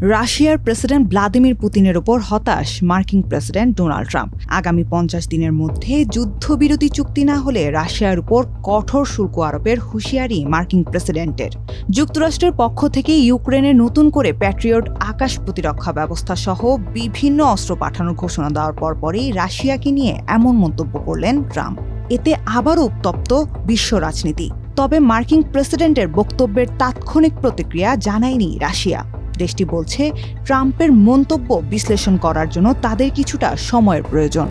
রাশিয়ার president Vladimir পুতিনের ওপর হতাশ মার্কিন প্রেসিডেন্ট ডোনাল্ড ট্রাম্প। আগামী পঞ্চাশ দিনের মধ্যে যুদ্ধবিরতি চুক্তি না হলে রাশিয়ার উপর কঠোর শুল্ক আরোপের হুঁশিয়ারি মার্কিন প্রেসিডেন্টের। যুক্তরাষ্ট্রের পক্ষ থেকে ইউক্রেনে নতুন করে প্যাট্রিয়ট আকাশ প্রতিরক্ষা ব্যবস্থা সহ বিভিন্ন অস্ত্র পাঠানোর ঘোষণা দেওয়ার পরপরই রাশিয়াকে নিয়ে এমন মন্তব্য করলেন ট্রাম্প। এতে আবারও উত্তপ্ত বিশ্ব রাজনীতি। তবে মার্কিন প্রেসিডেন্টের বক্তব্যের তাৎক্ষণিক প্রতিক্রিয়া জানায়নি রাশিয়া। দেশটি বলছে, ট্রাম্পের মন্তব্য বিশ্লেষণ করার জন্য তাদের কিছুটা সময়ের প্রয়োজন।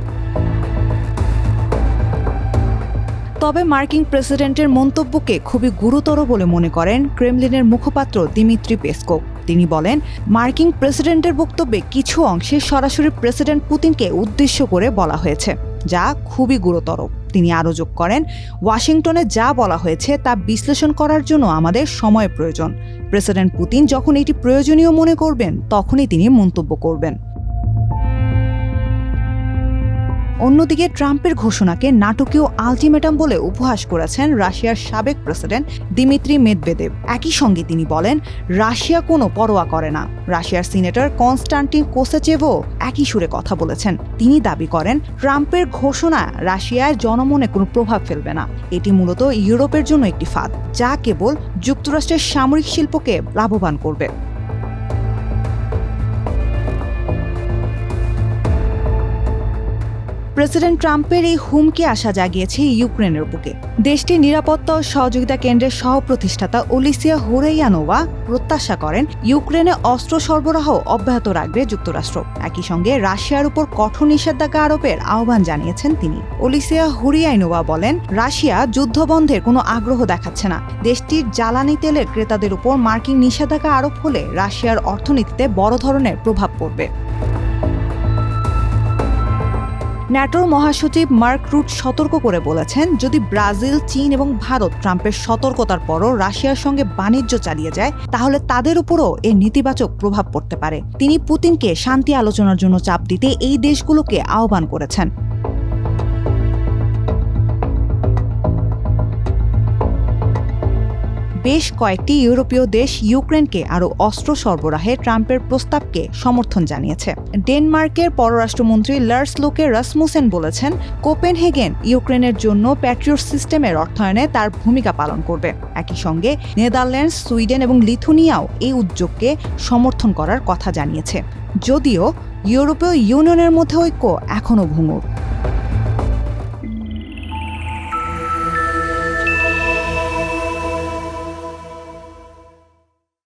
তবে মার্কিন প্রেসিডেন্টের মন্তব্যকে খুবই গুরুতর বলে মনে করেন ক্রেমলিনের মুখপাত্র দিমিত্রি পেসকোভ তিনি বলেন, মার্কিন প্রেসিডেন্টের বক্তব্যে কিছু অংশে সরাসরি প্রেসিডেন্ট পুতিনকে উদ্দেশ্য করে বলা হয়েছে। যা খুবই গুরুতর। তিনি আরও যোগ করেন, ওয়াশিংটনে যা বলা হয়েছে তা বিশ্লেষণ করার জন্য আমাদের সময় প্রয়োজন। প্রেসিডেন্ট পুতিন যখন এটি প্রয়োজনীয় মনে করবেন, তখনই তিনি মন্তব্য করবেন। অন্যদিকে ট্রাম্পের ঘোষণাকে নাটকীয় আলটিমেটাম বলে উপহাস করেছেন রাশিয়ার সাবেক প্রেসিডেন্ট দিমিত্রি মেদভেদেব একই সঙ্গে তিনি বলেন, রাশিয়া কোনো পরোয়া করে না। রাশিয়ার সিনেটর কনস্টান্টিন কোসেচেভও একই সুরে কথা বলেছেন। তিনি দাবি করেন, ট্রাম্পের ঘোষণা রাশিয়ার জনমনে কোনো প্রভাব ফেলবে না। এটি মূলত ইউরোপের জন্য একটি ফাঁদ, যা কেবল যুক্তরাষ্ট্রের সামরিক শিল্পকে লাভবান করবে। প্রেসিডেন্ট ট্রাম্পের এই হুমকি আশা জাগিয়েছে ইউক্রেনের বুকে। দেশটির নিরাপত্তা ও সহযোগিতা কেন্দ্রের সহ প্রতিষ্ঠাতা ওলিসিয়া হুরেয়ানোভা প্রত্যাশা করেন, ইউক্রেনে অস্ত্র সরবরাহ অব্যাহত রাখবে যুক্তরাষ্ট্র। একই সঙ্গে রাশিয়ার উপর কঠোর নিষেধাজ্ঞা আরোপের আহ্বান জানিয়েছেন তিনি। ওলিসিয়া হুরিয়াইনোভা বলেন, রাশিয়া যুদ্ধবন্ধের কোনো আগ্রহ দেখাচ্ছে না। দেশটির জ্বালানি তেলের ক্রেতাদের উপর মার্কিন নিষেধাজ্ঞা আরোপ হলে রাশিয়ার অর্থনীতিতে বড় ধরনের প্রভাব পড়বে। ন্যাটোর মহাসচিব মার্ক রুট সতর্ক করে বলেছেন, যদি ব্রাজিল, চীন এবং ভারত ট্রাম্পের সতর্কতার পরও রাশিয়ার সঙ্গে বাণিজ্য চালিয়ে যায়, তাহলে তাদের উপরও এর নেতিবাচক প্রভাব পড়তে পারে। তিনি পুতিনকে শান্তি আলোচনার জন্য চাপ দিতে এই দেশগুলোকে আহ্বান করেছেন। বেশ কয়েকটি ইউরোপীয় দেশ ইউক্রেনকে আরও অস্ত্র সরবরাহে ট্রাম্পের প্রস্তাবকে সমর্থন জানিয়েছে। ডেনমার্কের পররাষ্ট্রমন্ত্রী লার্স লোকে রাসমুসেন বলেছেন, কোপেনহেগেন ইউক্রেনের জন্য প্যাট্রিয়ট সিস্টেমের অর্থায়নে তার ভূমিকা পালন করবে। একই সঙ্গে নেদারল্যান্ডস, সুইডেন এবং লিথুনিয়াও এই উদ্যোগকে সমর্থন করার কথা জানিয়েছে। যদিও ইউরোপীয় ইউনিয়নের মধ্যে ঐক্য এখনও ভঙ্গুর।